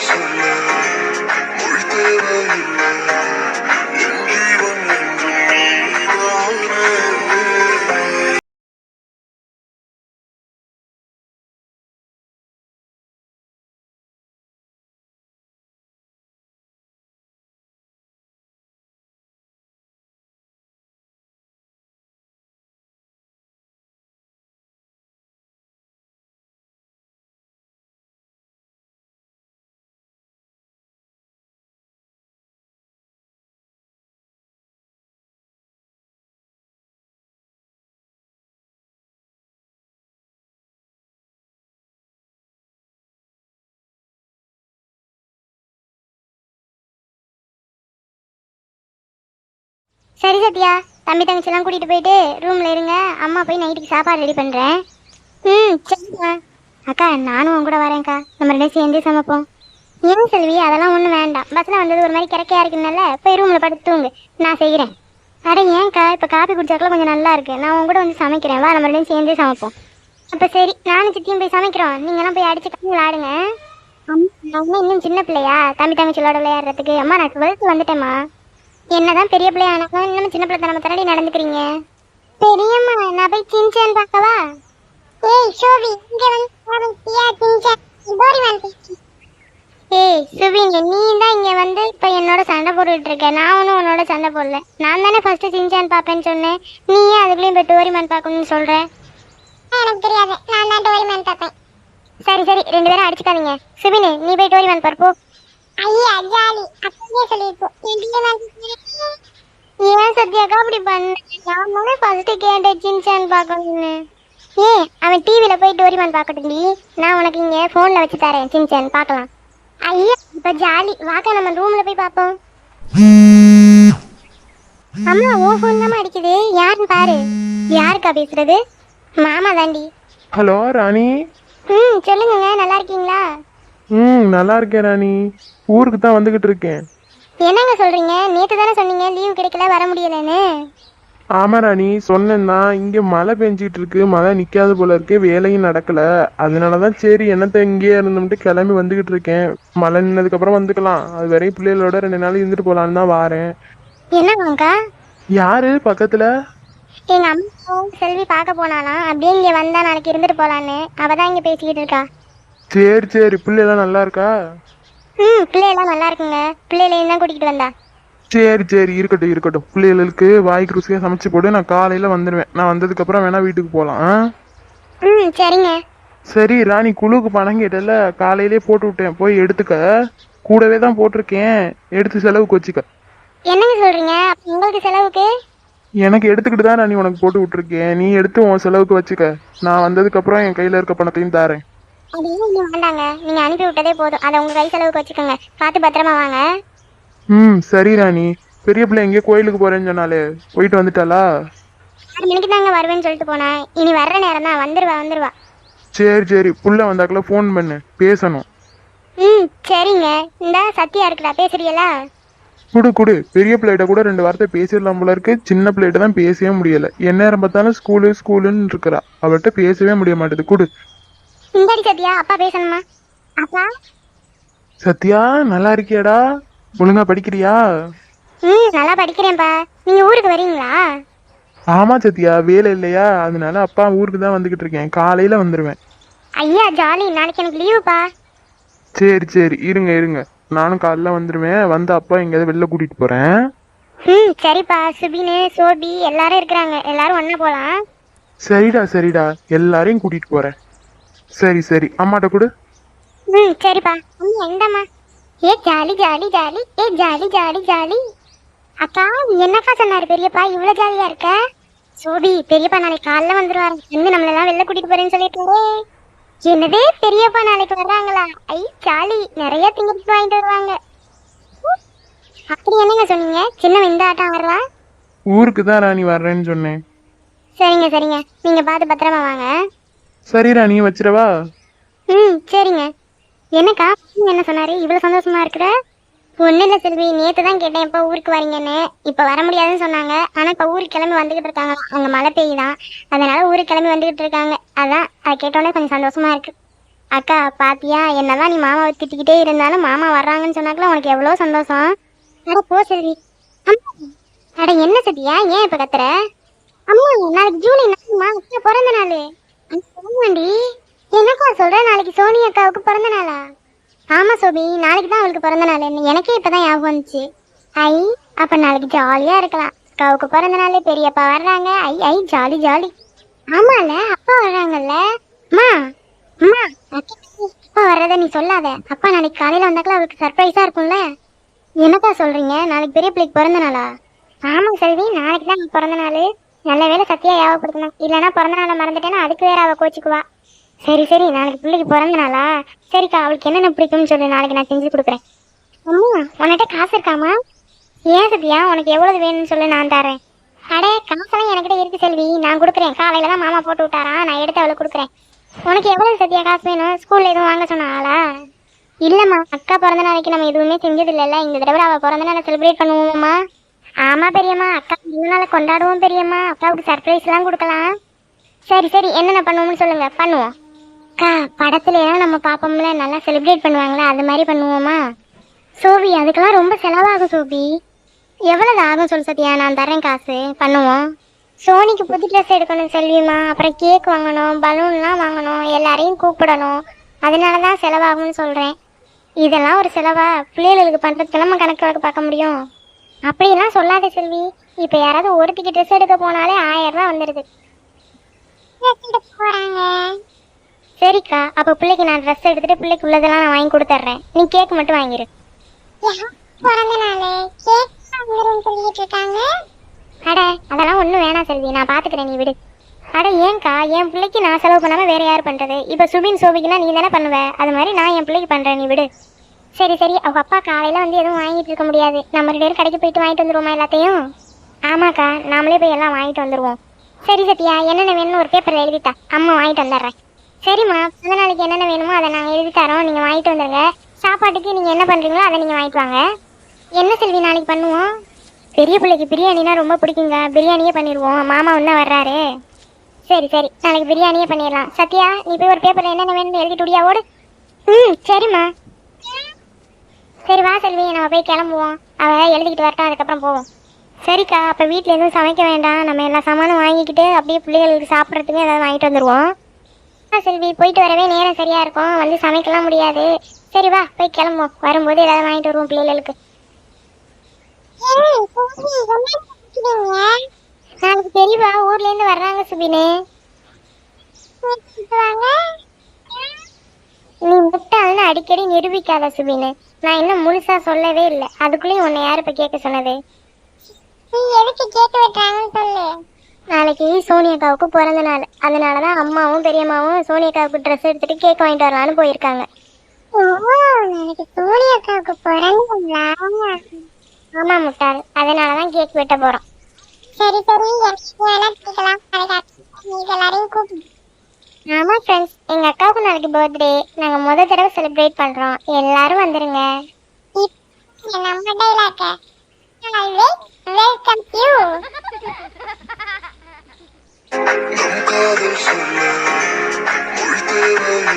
சொல்ல சரி சத்யா தம்பி தங்கச்சிலாம் கூட்டிகிட்டு போயிட்டு ரூமில் இருங்க. அம்மா போய் நைட்டுக்கு சாப்பாடு ரெடி பண்ணுறேன் ம் சரிம்மா. அக்கா நானும் உன் கூட வரேன்க்கா. நம்ம ரெண்டும் சேர்ந்தே சமைப்போம். ஏன் செல்வி அதெல்லாம் ஒன்றும் வேண்டாம். பஸ்ஸில் வந்தது ஒரு மாதிரி கிடக்கையா இருக்குனால போய் ரூமில் படுத்து தூங்கு. நான் செய்கிறேன் அட ஏன்க்கா இப்போ காப்பி குடிச்சாக்கெல்லாம் கொஞ்சம் நல்லா இருக்குது நான் உன் கூட வந்து சமைக்கிறேன். வா நம்ம ரெண்டும் சேர்ந்தே சமைப்போம். அப்போ சரி நானும் சித்தியும் போய் சமைக்கிறோம். நீங்களாம் போய் அடிச்சு கம்மி விளாடுங்க. நான் இன்னும் சின்ன பிள்ளையா? தம்பி தங்கச்சியோட விளையாடுறதுக்கு. அம்மா நான் டுவெல்த்து வந்துட்டேம்மா. என்னதான் பெரிய பிள்ளை ஆனாலும் இன்னும் சின்ன பிள்ளை தனமா தரடி நடந்துக்கிறீங்க? பெரியம்மா நான் போய் சின்சான் பார்க்கவா? ஏய் ஷோபி இங்க வந்து பியா சின்சான். டோரிமான் ஏய் சுபின் நீ தான் இங்க வந்து இப்ப என்னோட சண்டை போட்டுட்டு இருக்க. நான் ஒன்றும் உன்னோட சண்டை போடல. நான் தானே ஃபர்ஸ்ட் சின்சான் பார்ப்பேன்னு சொன்னேன். நீ ஏன் அதுக்குள்ளேயும் போய் டோரிமான் பார்க்கணும்னு சொல்ற. எனக்கு தெரியாது. நான் தான் டோரிமான் பார்ப்பேன். சரி சரி. ரெண்டு பேரும் அடிச்சுக்காதீங்க. சுபின் நீ போய் டோரிமான் பாரு போ. ஐயா ஜாலி. அப்படியே சொல்லிருப்போம் ஏன் சத்யாக்கா அப்படி பண்ண? நான் தானே ஃபர்ஸ்ட் கேட்டேன் சின்சான் பார்க்கணும்னு. ஏ அவன் டிவில போய் டோரிமான் பார்க்கட்டும்டி. நான் உனக்கு இங்க போன்ல வச்சு தரேன் சின்சான் பார்க்கலாம். ஐயா இப்ப ஜாலி. வாக்க நம்ம ரூம்ல போய் பார்ப்போம். அம்மா ஓ ஃபோன் தான் அடிக்குது. யாருன்னு பாரு. யாருக்கா பேசுறது? மாமா தாண்டி. ஹலோ ராணி. ம் சொல்லுங்கங்க. நல்லா இருக்கீங்களா? ம் நல்லா இருக்கேன் ராணி. ஊருக்கு தான் வந்துக்கிட்டு இருக்கேன். என்னங்க சொல்றீங்க? நேத்து தானே சொன்னீங்க லீவ் கிடைக்கல வர முடியலன்னு. ஆமாம் ராணி சொன்னேன் தான். இங்கே மழை பெஞ்சிட்டு இருக்கு மழை நிற்காது போல இருக்கு வேலையும் நடக்கல. அதனால தான் சரி என்னத்த இங்கேயே இருந்துட்டு கிளம்பி வந்துக்கிட்டு இருக்கேன். மழை நின்னதுக்கப்புறம் வந்துக்கலாம். அது வரையும் பிள்ளைகளோட ரெண்டு நாள் இருந்துட்டு போகலான்னு தான் வாரேன். என்னங்கக்கா யாரு பக்கத்தில்? எங்க அம்மா செல்வி பார்க்க போனாலாம் அப்படியே இங்க வந்தா நாளைக்கு இருந்துட்டு போலான்னு. அவ தான் இங்க பேசிக்கிட்டு இருக்கா. சரி சரி. பிள்ளைலாம் நல்லா இருக்கா? ம் பிள்ளையெல்லாம் நல்லா இருக்குங்க. பிள்ளைகளையும் தான் கூட்டிகிட்டு வந்தா? சரி சரி இருக்கட்டும் இருக்கட்டும். பிள்ளைகளுக்கு வாய்க்கு ருசியாக சமைச்சு போட்டு நான் காலையில் வந்துடுவேன் நான் வந்ததுக்கப்புறம் வேணா வீட்டுக்கு போகலாம் ஆ? ம் சரிங்க. சரி ராணி குழுக்கு பணம் கேட்டல. காலையிலே போட்டு விட்டேன். போய் எடுத்துக்க. கூடவே தான் போட்டிருக்கேன். எடுத்து செலவுக்கு வச்சுக்க. என்னங்க சொல்றீங்க? உங்களுக்கு செலவுக்கு? எனக்கு எடுத்துக்கிட்டு தான் ராணி உனக்கு போட்டு விட்டுருக்கேன். நீ எடுத்து உன் செலவுக்கு வச்சுக்க. நான் வந்ததுக்கப்புறம் என் கையில் இருக்க பணத்தையும் தாரேன். அது இங்க வேண்டாங்க. நீங்க அனுப்பி விட்டதே போதும். அதை உங்க கை செலவுக்கு வச்சுக்கோங்க. பார்த்து பத்திரமா வாங்க. ம் சரி ராணி. பெரிய பிள்ளை எங்கேயோ கோயிலுக்கு போறேன்னு சொன்னாலே போயிட்டு வந்துட்டாளா? ஆறு மணிக்கு தாங்க வருவேன்னு சொல்லிட்டு போனேன். இனி வர்ற நேரம் தான். வந்துருவா வந்துருவா. சரி சரி. புள்ள வந்தாக்குள்ள ஃபோன் பண்ணு. பேசணும். ம் சரிங்க. இந்த சத்யா இருக்குடா. பேசுறீங்களா குடு குடு. பெரிய பிள்ளைகிட்ட கூட ரெண்டு வார்த்தை பேசிடலாம் போல இருக்கு. சின்ன பிள்ளைகிட்ட தான் பேசவே முடியல. எந்நேரம் பார்த்தாலும் ஸ்கூலு ஸ்கூலுன்னு இருக்கிறா. அவள்கிட்ட பேசவே முடிய மாட்டேது. குடு. இந்தாடி சத்யா அப்பா பேசணுமா? அப்பா? சத்யா நல்லா இருக்கியாடா. ஒழுங்கா படிக்கிறியா? ம் நல்லா படிக்கிறேன்ப்பா. நீங்க ஊருக்கு வரீங்களா? ஆமா சத்யா வேலை இல்லையா? அதனால அப்பா ஊருக்கு தான் வந்துகிட்டு இருக்கேன். காலையில வந்துருவேன். ஐயா ஜாலி. நாளைக்கு எனக்கு லீவுப்பா. சரி சரி. இருங்க இருங்க. நானும் காலைல வந்துருவேன். வந்து அப்பா எங்கேயாவது வெளில கூட்டிட்டு போறேன். ம் சரிப்பா. சுபினு சோபி எல்லாரும் இருக்கிறாங்க. எல்லாரும் ஒண்ணா போலாம். சரிடா சரிடா. எல்லாரையும் கூட்டிட்டு போறேன். சரி சரி. அம்மாட்ட கொடு. ம் சரிப்பா. அம்மா எந்தம்மா ஏ ஜாலி ஜாலி ஜாலி. ஏ ஜாலி ஜாலி ஜாலி. அக்கா என்னக்கா சொன்னாரு பெரியப்பா? இவ்வளவு ஜாலியா இருக்க? சோபி பெரியப்பா நாளைக்கு காலைல வந்துருவாரு. வந்து நம்மள எல்லாம் வெளில கூட்டிட்டு போறேன்னு சொல்லிட்டு என்னது? பெரியப்பா நாளைக்கு வர்றாங்களா? ஐ ஜாலி. நிறைய திங்ஸ் வாங்கிட்டு வருவாங்க. அப்படி என்னங்க சொன்னீங்க? சின்ன இந்த ஆட்டம் வரவா? ஊருக்கு தான் ராணி வர்றேன்னு சொன்னேன். சரிங்க சரிங்க. நீங்க பார்த்து பத்திரமா வாங்க. சரிடா நீ வச்சிடவா? ம் சரிங்க. என்னக்கா என்ன சொன்னாரு? இவ்வளவு சந்தோஷமா இருக்கிற? ஒன்றும் இல்லை செல்வி நேற்று தான் கேட்டேன் எப்போ ஊருக்கு வரீங்கன்னு. இப்போ வர முடியாதுன்னு சொன்னாங்க. ஆனால் இப்போ ஊருக்கு கிளம்பி வந்துகிட்டு இருக்காங்க. அங்கே மழை பெய்யுதான். அதனால ஊருக்கு கிளம்பி வந்துகிட்டு இருக்காங்க. அதான் அதை கேட்டோன்னே கொஞ்சம் சந்தோஷமா இருக்கு. அக்கா பாத்தியா? என்னதான் நீ மாமாவை திட்டிக்கிட்டே இருந்தாலும் மாமா வர்றாங்கன்னு சொன்னாக்கல உனக்கு எவ்வளோ சந்தோஷம். அட போ செல்வி. அம்மா. அட என்ன சத்தியா ஏன் இப்ப கத்துற? அம்மா நாளைக்கு ஜூலை நாலுமா? பிறந்த நாள். ஆமாண்டி என்னக்கா சொல்ற? நாளைக்கு சோனி அக்காவுக்கு பிறந்த நாளா? ஆமா சோபி நாளைக்கு தான் அவளுக்கு பிறந்த நாள். எனக்கே இப்பதான் ஞாபகம் வந்துச்சு. ஐ அப்ப நாளைக்கு ஜாலியா இருக்கலாம். அக்காவுக்கு பிறந்த நாள் பெரியப்பா வர்றாங்க. ஐ ஐ ஜாலி ஜாலி ஆமால அப்பா வர்றாங்கல்ல. அம்மா அம்மா. அப்பா வர்றத நீ சொல்லாத. அப்பா நாளைக்கு காலையில வந்தாக்கல அவளுக்கு சர்ப்ரைஸா இருக்கும்ல. என்னக்கா சொல்றீங்க? நாளைக்கு பெரிய பிள்ளைக்கு பிறந்த நாளா? ஆமா செல்வி நாளைக்கு தான் பிறந்த நாள். நல்ல வேளை சத்தியா ஞாபகப்படுத்தணும் இல்லைன்னா பிறந்த நாளை மறந்துட்டேன்னா அதுக்கு வேற அவள் கோச்சிக்குவா. சரி சரி நாளைக்கு பிள்ளைக்கு பிறந்த நாளா? சரிக்கா அவளுக்கு என்னென்ன பிடிக்கும்னு சொல்லி நாளைக்கு நான் செஞ்சு கொடுக்குறேன். அம்மா உன்கிட்ட காசு இருக்காமா ஏன் சத்யா உனக்கு எவ்வளவு வேணும்னு சொல்லி நான் தரேன். அடே காசெல்லாம் என்கிட்ட இருக்கு செல்வி. நான் கொடுக்குறேன். காலையில தான் மாமா போட்டு விட்டாரா? நான் எடுத்து அவளுக்கு கொடுக்குறேன். உனக்கு எவ்வளவு சத்யா காசு வேணும்? ஸ்கூல்ல எதுவும் வாங்க சொன்னாளா இல்லம்மா அக்கா பிறந்த நாளைக்கு நம்ம எதுவுமே செஞ்சது இல்லைல்ல இந்த தடவை அவள் பிறந்த நாளை செலிப்ரேட் பண்ணுவோம்மா ஆமா பெரியம்மா அக்கா பிறந்த நாளை கொண்டாடுவோம் பெரியம்மா. அக்காவுக்கு சர்ப்ரைஸ் எல்லாம் கொடுக்கலாம். சரி சரி என்னென்ன பண்ணுவோம்னு சொல்லுங்க. பண்ணுவோம். அக்கா படத்துல எல்லாம் நம்ம பார்ப்போம்ல நல்லா செலிப்ரேட் பண்ணுவாங்களா? அது மாதிரி பண்ணுவோமா? சோபி அதுக்கெல்லாம் ரொம்ப செலவாகும் சோபி. எவ்வளவு ஆகும் சொல்லு சத்யா? நான் தரேன் காசு. பண்ணுவோம். சோனிக்கு புது ட்ரெஸ் எடுக்கணும் செல்விமா அப்புறம் கேக் வாங்கணும் பலூன்லாம் வாங்கணும் எல்லாரையும் கூப்பிடணும். அதனால தான் செலவாகும்னு சொல்கிறேன் இதெல்லாம் ஒரு செலவா? பிள்ளைகளுக்கு பண்ணுறதுக்கு நம்ம கணக்கு பார்க்க முடியும். அப்படியெல்லாம் சொல்லாத செல்வி. இப்போ யாராவது ஒருத்திக்கு ட்ரெஸ் எடுக்க போனாலே ஆயிரம் ரூபாய் வந்துடுது போகிறாங்க சரிக்கா அப்போ பிள்ளைக்கு நான் ட்ரெஸ் எடுத்துட்டு பிள்ளைக்கு உள்ளதெல்லாம் நான் வாங்கி கொடுத்துட்றேன் நீ கேக் மட்டும் வாங்கிரு. பிறந்த நாள். கேக் வாங்குறேன்னு சொல்லிட்டு இருக்காங்க. அட அதெல்லாம் ஒன்றும் வேணாம் செல்வி. நான் பார்த்துக்கிறேன் நீ விடு. அட ஏன்க்கா? என் பிள்ளைக்கு நான் செலவு பண்ணாமல் வேற யார் பண்ணுறது இப்போ சுபின் சோபிக்குனா நீ தானே பண்ணுவ. அது மாதிரி நான் என் பிள்ளைக்கு பண்ணுறேன் நீ விடு. சரி சரி. அவங்க அப்பா காலையில் வந்து எதுவும் வாங்கிட்டு இருக்க முடியாது. நம்ம ரெண்டு பேரும் கடைக்கு போயிட்டு வாங்கிட்டு வந்துருவோமா எல்லாத்தையும்? ஆமாக்கா நாமளே போய் எல்லாம் வாங்கிட்டு வந்துடுவோம் சரி சத்யா என்னென்ன வேணும்னு ஒரு பேப்பரில் எழுதித்தா. அம்மா வாங்கிட்டு வந்துடுறேன். சரிம்மா பிறந்த நாளைக்கு என்னென்ன வேணுமோ அதை நாங்கள் எழுதி தரோம். நீங்கள் வாங்கிட்டு வந்துடுங்க சாப்பாட்டுக்கு நீங்கள் என்ன பண்ணுறீங்களோ அதை நீங்கள் வாங்கிட்டு வாங்க. என்ன செல்வி நாளைக்கு பண்ணுவோம்? பெரிய பிள்ளைக்கு பிரியாணினா ரொம்ப பிடிக்குங்க. பிரியாணியே பண்ணிடுவோம். மாமா ஒன்றா வர்றாரு. சரி சரி. நாளைக்கு பிரியாணியே பண்ணிடலாம். சத்யா நீ போய் ஒரு பேப்பரில் என்னென்ன வேணும்னு எழுதிட்டு ஓடு. ம் சரிம்மா. சரி வா செல்வி நம்ம போய் கிளம்புவோம். அவள் எழுதிக்கிட்டு வரட்டும் அதுக்கப்புறம் போவோம். சரிக்கா அப்போ வீட்டில் எதுவும் சமைக்க வேண்டாம். நம்ம எல்லா சாமானும் வாங்கிக்கிட்டு அப்படியே பிள்ளைகளுக்கு சாப்பிட்றதுக்கு ஏதாவது வாங்கிட்டு வந்துடுவோம் ஆ செல்வி போயிட்டு வரவே நேரம் சரியாக இருக்கும். வந்து சமைக்கலாம் முடியாது. சரி வா போய் கிளம்புவோம். வரும்போது ஏதாவது வாங்கிட்டு வருவோம் பிள்ளைகளுக்கு. நாளைக்கு தெரியவா ஊர்ல இருந்து வர்றாங்க சுபினு. நீ முட்டாள்னு அடிக்கடி நிரூபிக்காத சுபினு. நான் இன்னும் முழுசா சொல்லவே இல்லை. அதுக்குள்ளேயும் உன்னை யார் இப்ப கேட்க சொன்னது? நீ எதுக்கு கேட்டு விட்டாங்கன்னு சொல்லு. நாளைக்கு சோனியக்காவுக்கு பிறந்த நாள். அதனால தான் அம்மாவும் பெரியம்மாவும் சோனியக்காவுக்கு ட்ரெஸ் எடுத்துட்டு கேக் வாங்கிட்டு வரலான்னு போயிருக்காங்க. ஓ நாளைக்கு சோனியக்காவுக்கு பிறந்த ஆமா முட்டாள். அதனால தான் கேக் வெட்ட போறோம். சரி சரி. எல்லாரையும் கூப்பிடு ஆமா ஃப்ரெண்ட்ஸ் எங்க அக்காவுக்கு நாளைக்கு பர்த்டே நாங்க முத தடவை செலிப்ரேட் பண்றோம். எல்லாரும் வந்துருங்க. நம்ம டைலாக்க வெல்கம் யூ காதல் சொல்ல மொழி தேவையில்லை.